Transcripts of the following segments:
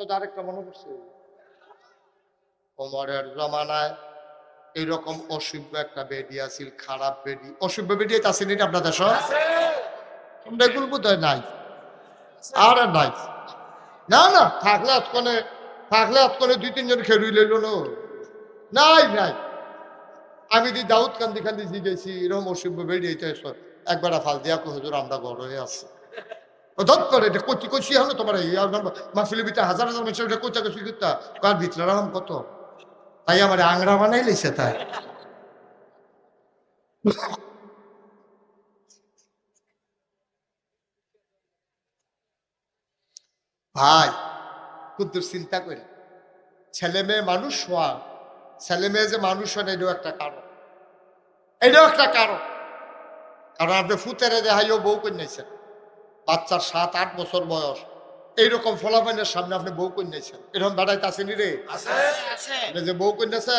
অত আরেকটা মনে করছে ওমরের জমানায় এইরকম অসভ্য একটা বেডি আছিল খারাপ বেডি। অসভ্য বেডি আছে নি আপনার দেশ? এগুলো বোধ হয় নাই। আর নাই। না না থাকলে আজকনে থাকলে আজকনে দুই তিনজন খেলুই লইল না। নাই নাই। আমি দি দাউদ কান্দি কান্দি জি গেছি এরকম অসভ্য বেডি এইটা একবার ফাল দিয়া হুজুর আমরা গড় হয়ে আছি। ও করে এটা কচি কচি হলো তোমার? মাসুলের ভিতরে হাজার হাজার মানুষ এটা কোচা কচি করতা? কার ভিতরে রাম কত? তাই আমার আংরা বানাই লিছে তাই। ভাই কুদ্দুর চিন্তা করে। ছেলে মেয়ে মানুষ হওয়া, ছেলে মেয়ে যে মানুষ হয় না, এটাও একটা কারণ। এটাও একটা কারণ। কারণ আপনি ফুতেরে দেখাইও বউ কন্যাইছেন বাচ্চার সাত আট বছর বয়স। এইরকম ফলাফলের সামনে আপনি বউ কন্যাইছেন। এরকম বেড়াইতে আসেনি রে? আপনি যে বউ কন্যাছে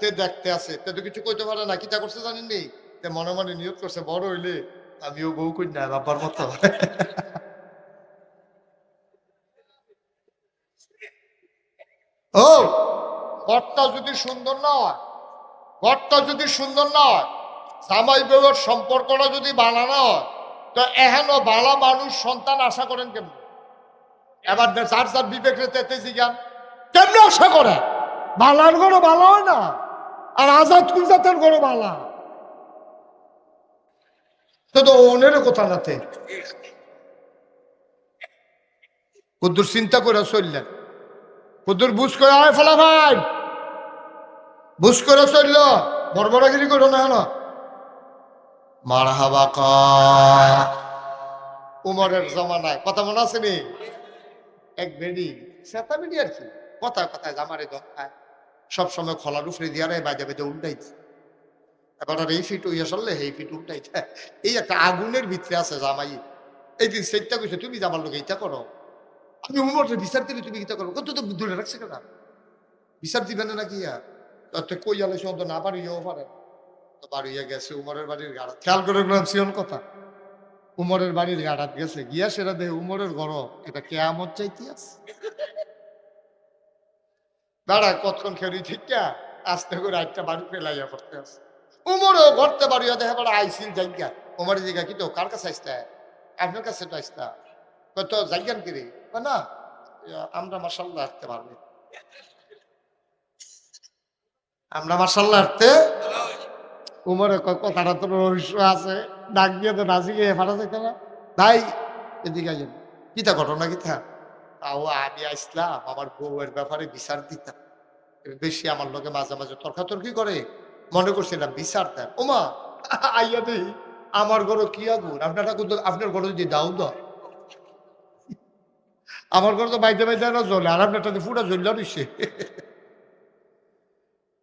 তে দেখতে আছে। তে তো কিছু কইতে পারে না কিতা করছে জানেন নি তে মনে মনে নিয়োগ করছে বড় হইলে আমিও বউ কন্যা বাবার মতো। ও ঘরটা যদি সুন্দর নয় ঘরটা যদি সুন্দর নয় জামাই বউয়ের সম্পর্কটা যদি বানানো হয় তো এহেন বালা মানুষ সন্তান আশা করেন কেমন? এবার যার যার বিবেক রেতে জ্ঞান কেমনে আশা করে? বালার গরো বালা হয় না, আর আজাদ কুলজাতের গরো বালা। তো তো কথা কুদ্দুর চিন্তা করে কুদ্দুর করে ফলা ভাই করে চলল না। না মার হাবা উমরের জমানায়, কথা মনে আছে নি? এক বেডি সেতা বেডি আর কি। কথা কথা জামারে দরকার সব সময় খোলার উপরে দিয়া রে বাজে বাজে উল্টাইছে। এবার আর এই ফিট হইয়া চললে এই ফিট উল্টাইছে। এই একটা আগুনের ভিতরে আছে জামাই। এই দিন সেটা কইছে, তুমি জামার লোক এইটা করো। আমি উমরের বিচার দিলে তুমি কিতা করো। কত তো দূরে রাখছে কেনা। বিচার দিবে না নাকি আর? কই আলো সন্ত না পারে। তো গেছে, উমরের বাড়ির খেয়াল করে সিয়ন কথা। উমরের বাড়ির গাড়াত গেছে, গিয়া সেটা উমরের এটা চাইতে আছে। দাঁড়া, কতক্ষণ খেলি ঠিকা আস্তে করে বাড়ি করতে আছে। উমরও ঘরতে দেখে বড় আইসিল উমরের জায়গা কার কাছে আসতে আপনার কাছে তো আসতা কত জায়গান কিরে? না? আমরা মাসাল্লাহ আসতে পারব। আমরা মাসাল্লাহ উমরে কথাটা তো রহস্য আছে। ডাক দিয়ে তো নাচি গিয়ে ফাটা যাইতে না ভাই, এদিকে আইন কিতা ঘটনা কিতা? তাও আমি আসলাম, আমার বউয়ের ব্যাপারে বিচার দিতাম। বেশি আমার লোকে মাঝে মাঝে তর্কাতর্কি করে। মনে করছিলাম বিচার দেন ওমা, আইয়া দেই, আমার ঘরে কি আগুন? আপনারা কিন্তু আপনার ঘরে যদি দাও দাও আমার ঘরে তো বাইতে বাইতে না জ্বলে, আর আপনারটা ফুটা জ্বললে রইছে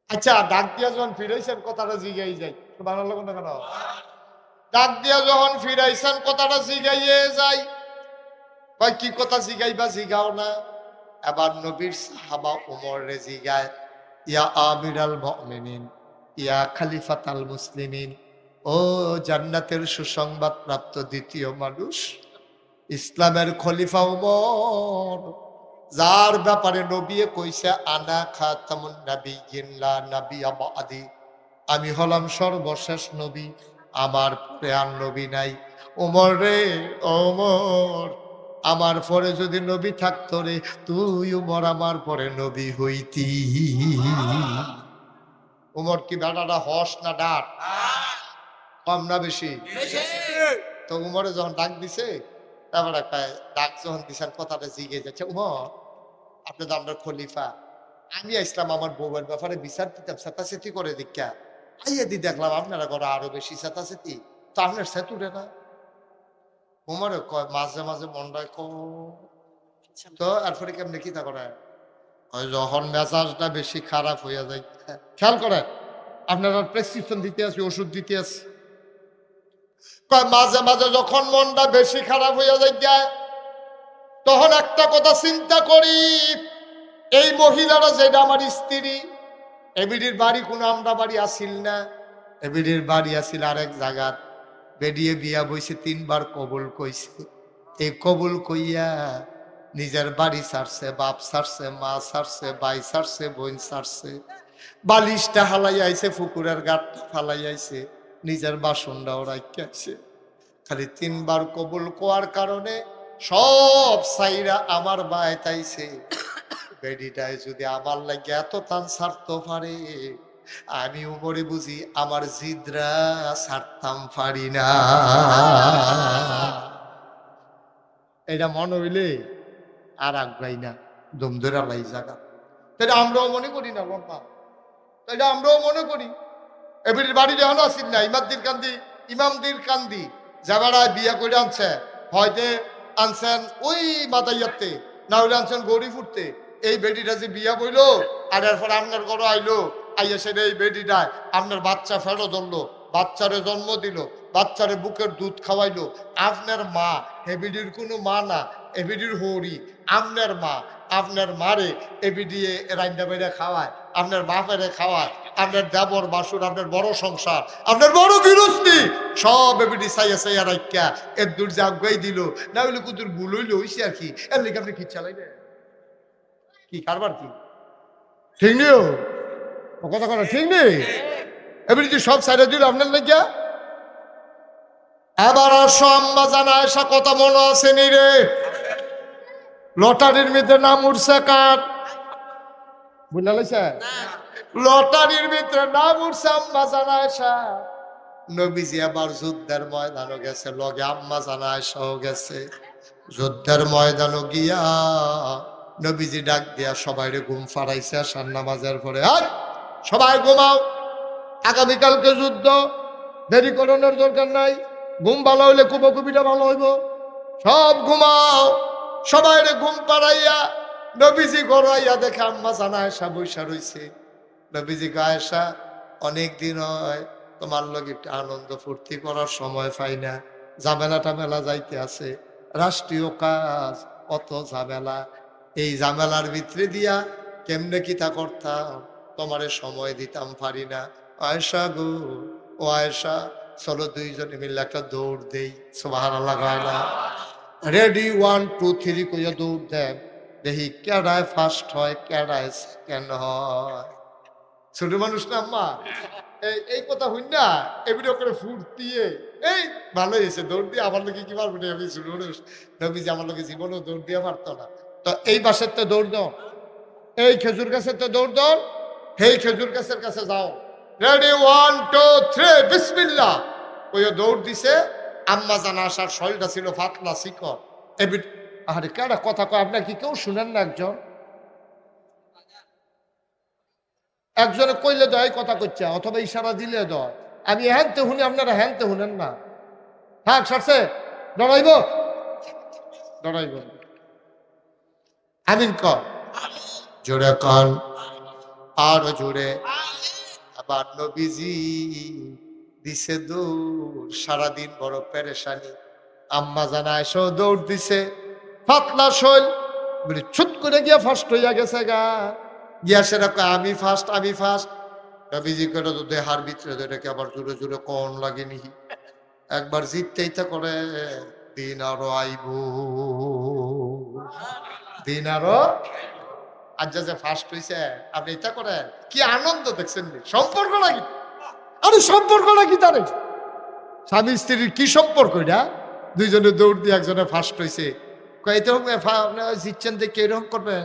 আচ্ছা ডাক দিয়া যখন ফিরাইছেন, কথাটা জিগাই যাই। ভালো লাগো না কেন? ডাক দিয়া যখন ফিরাইছেন, কথাটা জিগাইয়ে যাই। কয়, কি কথা জিগাইবা, জিগাও না। এবার নবীর সাহাবা উমর রে জিগায়, ইয়া আমির আল মুমিনিন, ইয়া খালিফাত আল মুসলিমিন, ও জান্নাতের সুসংবাদ প্রাপ্ত দ্বিতীয় মানুষ, ইসলামের খলিফা উমর। যার ব্যাপারে নবিয়ে কইছে আনা খাতামুন নবী জিল্লা নবী আবাদি আমি হলাম সর্বশেষ নবী আমার পরে আর নবী নাই। ওমর রে ওমর আমার পরে যদি নবী থাকতো রে তুই উমর আমার পরে নবী হইতি। উমর কি বেটাটা হস না ডাক কম না বেশি? তো উমরে যখন ডাক দিছে তারপরে একটা ডাক যখন দিছেন কথাটা জিগে যাচ্ছে উমর আপনি তো আমরা খলিফা আমি আসলাম আমার বউয়ের ব্যাপারে বিচার দিতাম চেতাচেতি করে দীক্ষা আইয়া দি দেখলাম আপনারা ঘরে আরও বেশি চেতাচেতি তো আপনার সেতুরে না? উমরে কয় মাঝে মাঝে মনটায় ক তো এরপরে কেমনি কি তা করে যখন মেজাজটা বেশি খারাপ হইয়া যায় খেয়াল করে আপনারা প্রেসক্রিপশন দিতে আছে ওষুধ দিতে কয় মাঝে মাঝে যখন মনটা বেশি খারাপ হইয়া যায় তখন একটা কথা চিন্তা করি, এই মহিলারা যেটা আমার স্ত্রী, এবিডির বাড়ি কোনো আমরা বাড়ি আসিল না, এবিডির বাড়ি আসিল আরেক জায়গাত বেরিয়ে বিয়া বইছে, তিনবার কবুল কইছে। এই কবুল কইয়া নিজের বাড়ি সারছে, বাপ সারছে, মা সারছে, ভাই সারছে, বোন সারছে। বালিশটা হালাই আইছে, ফুকুরের গাটটা ফালাই আইছে, নিজের বাসনটাও রাখিয়াছে খালি তিনবার কবুল কোয়ার কারণে সব সাইরা আমার বায় তাইছে। বেডিটায় যদি আমার লাগে এত টান ছাড়তে পারে, আমি উমরে বুঝি আমার জিদ্রা ছাড়তাম পারি না। এটা মনে হইলে আর আগ্রাই না, দম ধরে লাই জায়গা। তাহলে আমরাও মনে করি না, বাবা। তাহলে আমরাও মনে করি এবারের বাড়ি যখন আসিল না ইমাদ্দির কান্দি, ইমামদির কান্দি যাবারায় বিয়া করে আনছে, হয়তো আনছেন ওই মাতাইয়াতে না হলে আনছেন গড়ি ফুটতে এই বেডিটা যে বিয়া বইলো আর এরপর আপনার ঘরে আইলো, আইয়া সেটা এই বেডিটায় আপনার বাচ্চা ফেরো ধরলো বাচ্চারে জন্ম দিল, বাচ্চারে বুকের দুধ খাওয়াইলো। আপনার মা হেবিডির কোনো মা না এবিডির হরি, আপনার মা, আপনার মারে এবিডিয়ে রান্না বেড়ে খাওয়ায়, আপনার বাপেরে খাওয়ায়। আপনার দেবর বাসুর আপনার বড় সংসার, আপনার বড় গৃহস্থী, সব এবিডি সাইয়া সাইয়া রাখিয়া এর দূর যে আগুয়াই দিল, না হইলে কুতুর ভুল হইলে হইছে আর কি। এর লিখে আপনি কি চালাই না কি, কারবার কি? ঠিক নেই কথা কথা ঠিক নেই? এবারে যে সব সাইডে দিল, আপনার লেগিয়া? এবার আসো আম্মা জানা এসা কথা মনে আছে নি রে? লটারির ভিতরে নাম উঠছে কার? বুঝলা লাইছে? লটারির ভিতরে নাম উঠছে আম্মা জানা এসা নবীজি আবার যুদ্ধের ময়দানও গেছে, লগে আম্মা জানা এসাও গেছে। যুদ্ধের ময়দানও গিয়া নবীজি ডাক দিয়া সবাইরে ঘুম ফাড়াইছে আসার নামাজের পরে আর সবাই ঘুমাও। আগামীকালকে যুদ্ধ, দেরি করানোর দরকার নাই। ঘুম ভালো হইলে কুপকুপিটা ভালো হইব। সব ঘুমাও। সবাই রে ঘুম পাড়াইয়া নবীজি গড়াইয়া দেখে আম্মা জানা আয়সা বৈশা রইছে। নবীজি গায়সা অনেক দিন হয় তোমার লোক একটু আনন্দ ফুর্তি করার সময় পাই না। ঝামেলা টামেলা যাইতে আছে, রাষ্ট্রীয় কাজ অত ঝামেলা। এই ঝামেলার ভিতরে দিয়া কেমনে কি তা করতাম, তোমারে সময় দিতাম পারি না। আয়সা গো, ও আয়সা চলো দুইজনে মিলে একটা দৌড় দেই। সোহার লাগাইলা রেডি ওয়ান টু থ্রি কইয়া দৌড় দেন। দেখি কেডায় ফার্স্ট হয়, কেডায় সেকেন্ড হয়। ছোট মানুষ না, আম্মা? এই এই কথা হইন না এমনি করে ফুর্তিয়ে এই ভালো হয়েছে, দৌড় দিয়ে আমার লোকে কি পারব না আমি ছোট মানুষ? নবীজি আমার লোকে জীবনেও দৌড় দিয়ে পারতো না। তো এই বাসের তো দৌড় দাও। এই খেজুর গাছের তো দৌড় দাও। সেই খেজুর গাছের কাছে যাও। রেডি ওয়ান টু থ্রি বিসমিল্লা ওই দৌড় দিছে। আম্মা জানা আসার শরীরটা ছিল ফাতলা, শিকড়। এবিট আরে কেডা কথা কয়? আপনার কি কেউ শুনেন না একজন? একজনে কইলে দয় কথা করছে অথবা ইশারা দিলে দয়। আমি হ্যানতে শুনি আপনারা হ্যানতে শুনেন না। হ্যাঁ সারছে ডরাইব? ডরাইব। আমিন কর। জোরে কন আরও জোরে। আবার নবীজি দিছে দৌড় সারাদিন বড় পেরেশানি। আম্মা জানা এসো দৌড় দিছে। পাতলা শৈল বলি ছুট করে গিয়া ফার্স্ট হইয়া গেছে গা। গিয়া সেরকম, আমি ফার্স্ট আমি ফার্স্ট নবীজি করে তো দেহার ভিতরে এটাকে আবার জোরে জোরে কন লাগেনি একবার জিততেই তো করে, দিন আরও আইব। দিন আরও আজ যে ফার্স্ট হয়েছে আপনি এটা করেন। কি আনন্দ দেখছেন সম্পর্ক নাকি? আরে সম্পর্ক নাকি তারে? স্বামী স্ত্রীর কি সম্পর্ক এটা? দুইজনে দৌড় দিয়ে একজনে ফার্স্ট হয়েছে জিতছেন দেখে এরকম করবেন?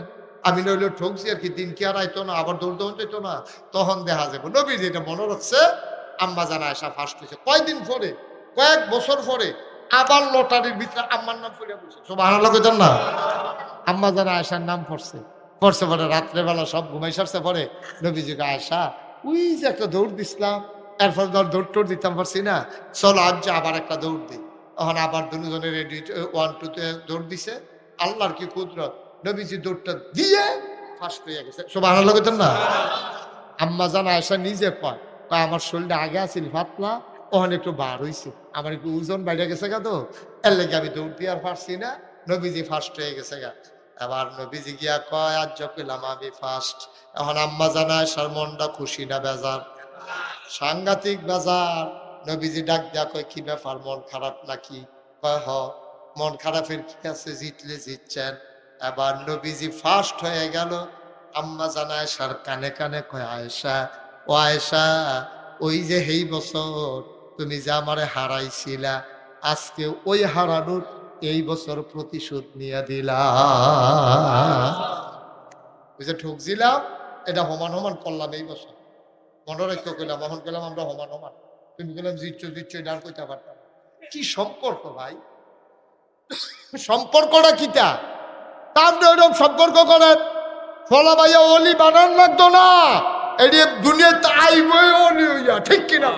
আমি নইলে ঠকছি আর কি দিন কি আর আইতো না, আবার দৌড় দৌড় যেত না, তখন দেখা যাবে। নবী যেটা মনে রাখছে, আম্মা জানা আসা ফার্স্ট হয়েছে কয়দিন পরে, কয়েক বছর পরে, আবার লটারির ভিতরে আম্মার নাম পড়ে বসে। সব আনালো কইতেন না? আম্মা জানা আয়সার নাম পড়ছে। পড়ছে পরে রাত্রেবেলা সব ঘুমাই সারছে পরে নবীজিকে আয়সা, ওই যে একটা দৌড় দিছিলাম, এরপর ধর দৌড় টোড় দিতাম পারছি না, চলো আজ আবার একটা দৌড় দিই। তখন আবার দুজনে রেডি ওয়ান টুতে দৌড় দিছে। আল্লাহর কি কুদরত? নবীজি দৌড়টা দিয়ে ফার্স্ট হয়ে গেছে। সব আনালো কইতেন না? আম্মা জানা আয়সা নিজে কয় আমার শরীরটা আগে আছিল পাতলা ওখানে একটু বার হইছে। আমার একটু ওজন বাইরে গেছে গা তো, এর লেগে আমি দৌড় দিয়ে আর পারছি না, নবীজি ফার্স্ট হয়ে গেছে গা। আবার নবীজি গিয়া কয় আজ কইলাম আমি ফার্স্ট এখন আম্মা জানায় সার মনটা খুশি না বেজার? সাংঘাতিক বেজার। নবীজি ডাক দিয়া কয়, কি ব্যাপার, মন খারাপ নাকি? কয়, হ, মন খারাপের কি আছে? জিতলে জিতছেন। এবার নবীজি ফার্স্ট হয়ে গেল। আম্মা জানা আয়সার কানে কানে কয়, আয়েশা, ও আয়েশা, ওই যে এই বছর তুমি যে আমারে হারাইছিলা, আজকে ওই হারানোর এই বছর প্রতিশোধ নিয়ে দিলা। ওই যে ঠকছিলাম, এটা সমান সমান করলাম এই বছর। মনে রাখতে কইলাম এখন গেলাম আমরা সমান সমান। তুমি গেলাম জিচ্ছ জিচ্ছ আর কইতে পারতাম। কি সম্পর্ক ভাই? সম্পর্কটা কিটা? তার এরকম সম্পর্ক করেন, ফলা ভাইয়া অলি বানান লাগতো না এটি দুনিয়াতে আইবই অলি হইয়া, ঠিক কিনা?